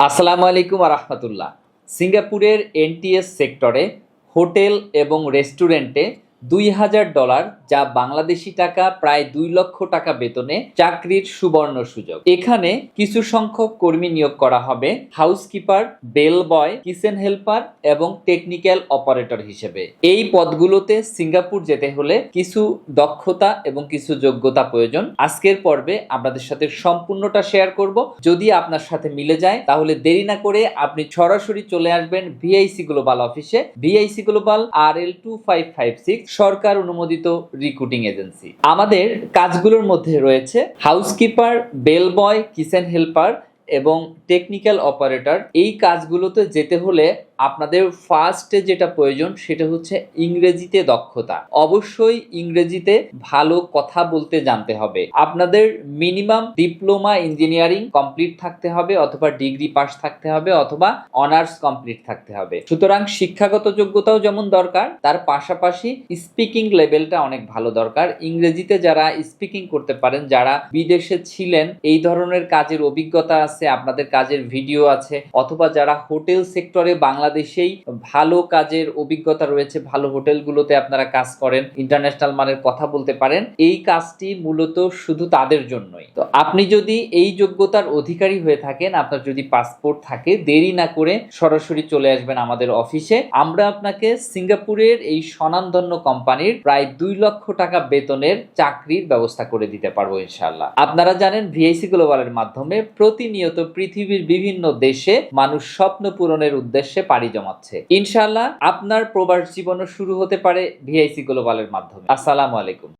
আসসালামু আলাইকুম আহমতুল্লাহ সিঙ্গাপুরের এনটিএস সেক্টরে হোটেল এবং রেস্টুরেন্টে দুই হাজার ডলার যা বাংলাদেশি টাকা, প্রায় দুই লক্ষ টাকা বেতনে চাকরির সুবর্ণ সুযোগ। এখানে কিছু সংখ্যক কর্মী নিয়োগ করা হবে housekeeper bell boy kitchen helper এবং টেকনিক্যাল অপারেটর হিসেবে। এই পদগুলোতে সিঙ্গাপুর যেতে হলে কিছু দক্ষতা এবং কিছু যোগ্যতা প্রয়োজন। আজকের পর্বে আপনাদের সাথে সম্পূর্ণটা শেয়ার করব। যদি আপনার সাথে মিলে যায়, তাহলে দেরি না করে আপনি সরাসরি চলে আসবেন ভিআইসি গ্লোবাল অফিসে। VIC global R L two five five six সরকার অনুমোদিত রিক্রুটিং এজেন্সি আমাদের কাজগুলোর মধ্যে রয়েছে হাউসকিপার বেলবয় কিচেন হেল্পার এবং টেকনিক্যাল অপারেটর এই কাজগুলোতে যেতে হলে আপনাদের ফার্স্টে যেটা প্রয়োজন সেটা হচ্ছে ইংরেজিতে দক্ষতা। অবশ্যই ইংরেজিতে ভালো কথা বলতে জানতে হবে। আপনাদের মিনিমাম ডিপ্লোমা ইঞ্জিনিয়ারিং কমপ্লিট থাকতে হবে অথবা ডিগ্রি পাস থাকতে হবে অথবা অনার্স কমপ্লিট থাকতে হবে। সুতরাং শিক্ষাগত যোগ্যতাও যেমন দরকার, তার পাশাপাশি স্পিকিং লেভেলটা অনেক ভালো দরকার। ইংরেজিতে যারা স্পিকিং করতে পারেন, যারা বিদেশে ছিলেন, এই ধরনের কাজের অভিজ্ঞতা আছে, আপনাদের কাজের ভিডিও আছে, অথবা যারা হোটেল সেক্টরে বাংলাদেশেই ভালো কাজের অভিজ্ঞতা রয়েছে, ভালো হোটেলগুলোতে আপনারা কাজ করেন, ইন্টারন্যাশনাল মানের কথা বলতে পারেন। এই কাজটি মূলত শুধু তাদের জন্যই। তো আপনি যদি এই যোগ্যতার অধিকারী হয়ে থাকেন, আপনার যদি পাসপোর্ট থাকে, দেরি না করে সরাসরি চলে আসবেন আমাদের অফিসে। আমরা আপনাকে সিঙ্গাপুরের এই স্বনামধন্য কোম্পানির প্রায় দুই লক্ষ টাকা বেতনের চাকরির ব্যবস্থা করে দিতে পারব ইনশাল্লাহ আপনারা জানেন, ভিআইসি গ্লোবালের মাধ্যমে প্রতিনিয়ত পৃথিবীর বিভিন্ন দেশে মানুষ স্বপ্ন পূরণের উদ্দেশ্যে পাড়ি জমাচ্ছে। ইনশাল্লাহ আপনার প্রবাস জীবনও শুরু হতে পারে ভিআইসি গ্লোবালের মাধ্যমে। আসসালামু আলাইকুম।